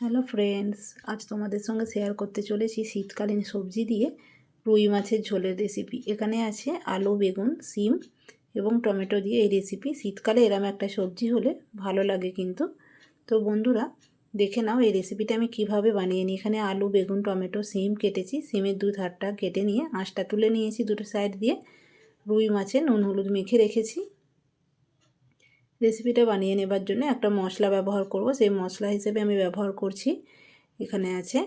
Hello friends আজ তোমাদের সঙ্গে শেয়ার করতে চলেছি শীতকালীন সবজি দিয়ে রুই মাছের ঝোলের রেসিপি এখানে আছে আলু, বেগুন, সিম এবং টমেটো দিয়ে এই রেসিপি শীতকালে এরম একটা সবজি হলে ভালো লাগে কিন্তু। তো বন্ধুরা, দেখে নাও এই রেসিপিটা আমি কীভাবে বানিয়ে নিই। এখানে আলু, বেগুন, টমেটো, সিম কেটেছি। সিমের দু ধারটা কেটে নিয়ে, আঁশটা তুলে নিয়েছি দুটো সাইড দিয়ে। রুই মাছে নুন, হলুদ মেখে রেখেছি। রেসিপিটা বানিয়ে নেবার জন্য একটা মশলা ব্যবহার করব। সেই মশলা হিসেবে আমি ব্যবহার করছি। এখানে আছে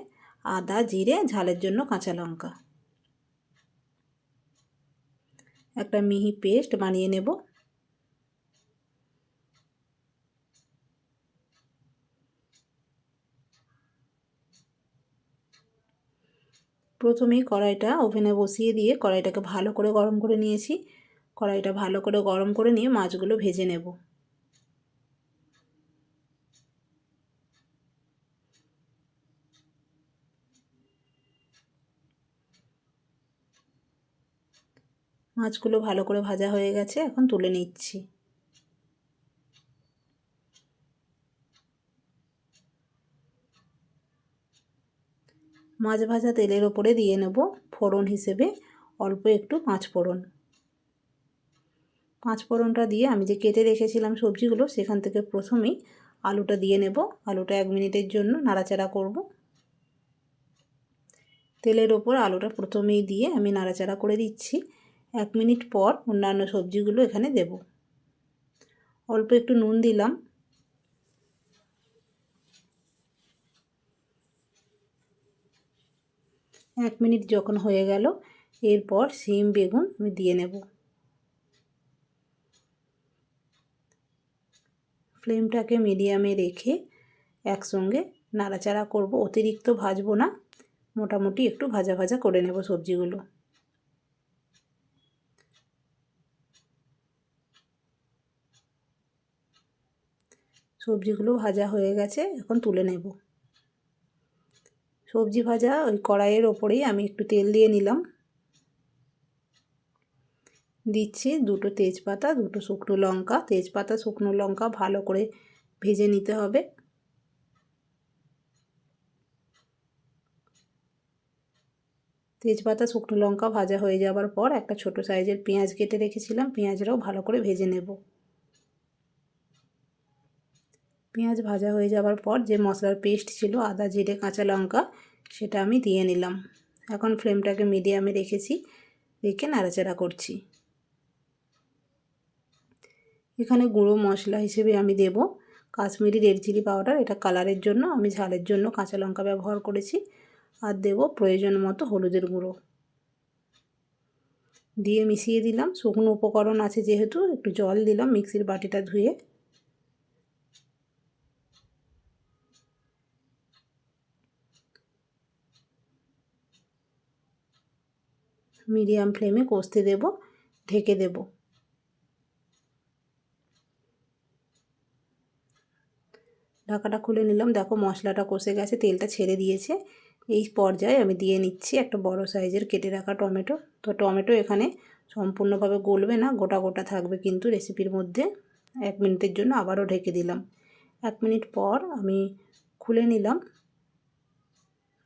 আদা, জিরে, ঝালের জন্য কাঁচা লঙ্কা। একটা মিহি পেস্ট বানিয়ে নেব। প্রথমেই কড়াইটা ওভেনে বসিয়ে দিয়ে কড়াইটাকে ভালো করে গরম করে নিয়েছি। কড়াইটা ভালো করে গরম করে নিয়ে মাছগুলো ভেজে নেব। মাছগুলো ভালো করে ভাজা হয়ে গেছে, এখন তুলে নিচ্ছি। মাছ ভাজা তেলের ওপরে দিয়ে নেব ফোড়ন হিসেবে, অল্প একটু পাঁচ ফোড়ন। পাঁচ ফোড়নটা দিয়ে আমি যে কেটে রেখেছিলাম সবজিগুলো, সেখান থেকে প্রথমেই আলুটা দিয়ে নেব। আলুটা এক মিনিটের জন্য নাড়াচাড়া করব। তেলের ওপর আলুটা প্রথমেই দিয়ে আমি নাড়াচাড়া করে দিচ্ছি। এক মিনিট পর অন্যান্য সবজিগুলো এখানে দেব। অল্প একটু নুন দিলাম। এক মিনিট যখন হয়ে গেল, এরপর সিম, বেগুন আমি দিয়ে নেব। ফ্লেমটাকে মিডিয়ামে রেখে একসঙ্গে নাড়াচাড়া করব। অতিরিক্ত ভাজবো না, মোটামুটি একটু ভাজা ভাজা করে নেব সবজিগুলো। সবজিগুলো ভাজা হয়ে গেছে, এখন তুলে নেব। সবজি ভাজা ওই কড়াইয়ের ওপরেই আমি একটু তেল দিয়ে নিলাম। দিচ্ছি দুটো তেজপাতা, দুটো শুকনো লঙ্কা। তেজপাতা, শুকনো লঙ্কা ভালো করে ভেজে নিতে হবে। তেজপাতা, শুকনো লঙ্কা ভাজা হয়ে যাওয়ার পর একটা ছোট সাইজের পেঁয়াজ কেটে রেখেছিলাম, পেঁয়াজটাও ভালো করে ভেজে নেব। পেঁয়াজ ভাজা হয়ে যাওয়ার পর যে মশলার পেস্ট ছিল, আদা, জিরে, কাঁচা লঙ্কা, সেটা আমি দিয়ে নিলাম। এখন ফ্লেমটাকে মিডিয়ামে রেখেছি, রেখে নাড়াচাড়া করছি। এখানে গুঁড়ো মশলা হিসেবে আমি দেব কাশ্মীরি রেড চিলি পাউডার। এটা কালারের জন্য, আমি ঝালের জন্য কাঁচা লঙ্কা ব্যবহার করেছি। আর দেব প্রয়োজন মতো হলুদের গুঁড়ো। দিয়ে মিশিয়ে দিলাম। শুকনো উপকরণ আছে যেহেতু, একটু জল দিলাম মিক্সির বাটিটা ধুয়ে। মিডিয়াম ফ্লেমে কষতে দেব, ঢেকে দেব। ঢাকাটা খুলে নিলাম। দেখো মশলাটা কষে গেছে, তেলটা ছেড়ে দিয়েছে। এই পর্যায়ে আমি দিয়ে নিচ্ছি একটা বড় সাইজের কেটে রাখা টমেটো। তো টমেটো এখানে সম্পূর্ণভাবে গলবে না, গোটা গোটা থাকবে কিন্তু রেসিপির মধ্যে। এক মিনিটের জন্য আবারও ঢেকে দিলাম। এক মিনিট পর আমি খুলে নিলাম।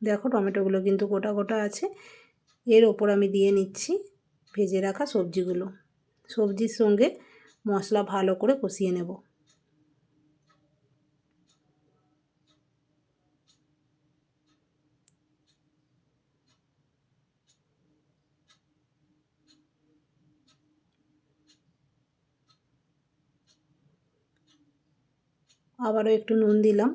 দেখো টমেটোগুলো কিন্তু গোটা গোটা আছে। এর ওপর আমি দিয়ে নিচ্ছি ভেজে রাখা সবজিগুলো। সবজির সঙ্গে মশলা ভালো করে কষিয়ে নেব। আবারও একটু নুন দিলাম।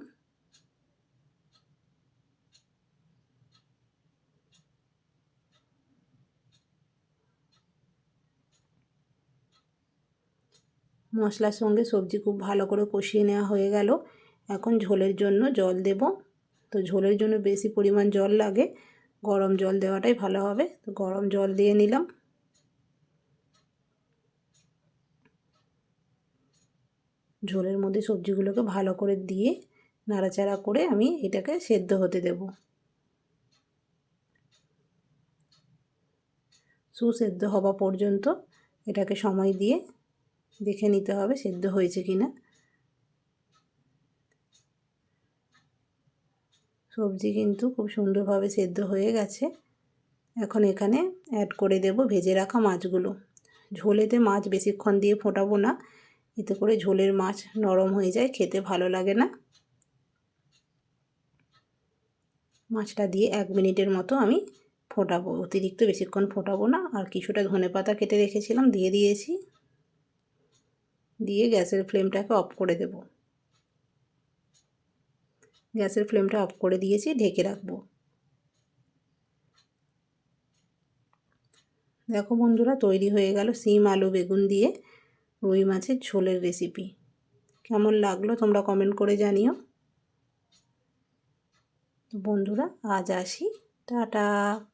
মশলার সঙ্গে সবজি খুব ভালো করে কষিয়ে নেওয়া হয়ে গেল। এখন ঝোলের জন্য জল দেব। তো ঝোলের জন্য বেশি পরিমাণ জল লাগে। গরম জল দেওয়াটাই ভালো হবে। তো গরম জল দিয়ে নিলাম। ঝোলের মধ্যে সবজিগুলোকে ভালো করে দিয়ে নাড়াচাড়া করে আমি এটাকে সেদ্ধ হতে দেব। সুসেদ্ধ হওয়া পর্যন্ত এটাকে সময় দিয়ে দেখে নিতে হবে, সেদ্ধ হয়েছে কি না সবজি কিন্তু খুব সুন্দরভাবে সেদ্ধ হয়ে গেছে। এখন এখানে অ্যাড করে দেব ভেজে রাখা মাছগুলো। ঝোলেতে মাছ বেশিক্ষণ দিয়ে ফোটাবো না, এতে করে ঝোলের মাছ নরম হয়ে যায়, খেতে ভালো লাগে না। মাছটা দিয়ে এক মিনিটের মতো আমি ফোটাবো, অতিরিক্ত বেশিক্ষণ ফোটাবো না। আর কিছুটা ধনে পাতা কেটে রেখেছিলাম, দিয়ে দিয়েছি। দিয়ে গ্যাসের ফ্লেমটাকে অফ করে দেব। গ্যাসের ফ্লেমটা অফ করে দিয়েছি, ঢেকে রাখব। দেখো বন্ধুরা, তৈরি হয়ে গেল সিম, আলু, বেগুন দিয়ে রুই মাছের ঝোলের রেসিপি। কেমন লাগল তোমরা কমেন্ট করে জানিও। বন্ধুরা, আজ আসি। টাটা।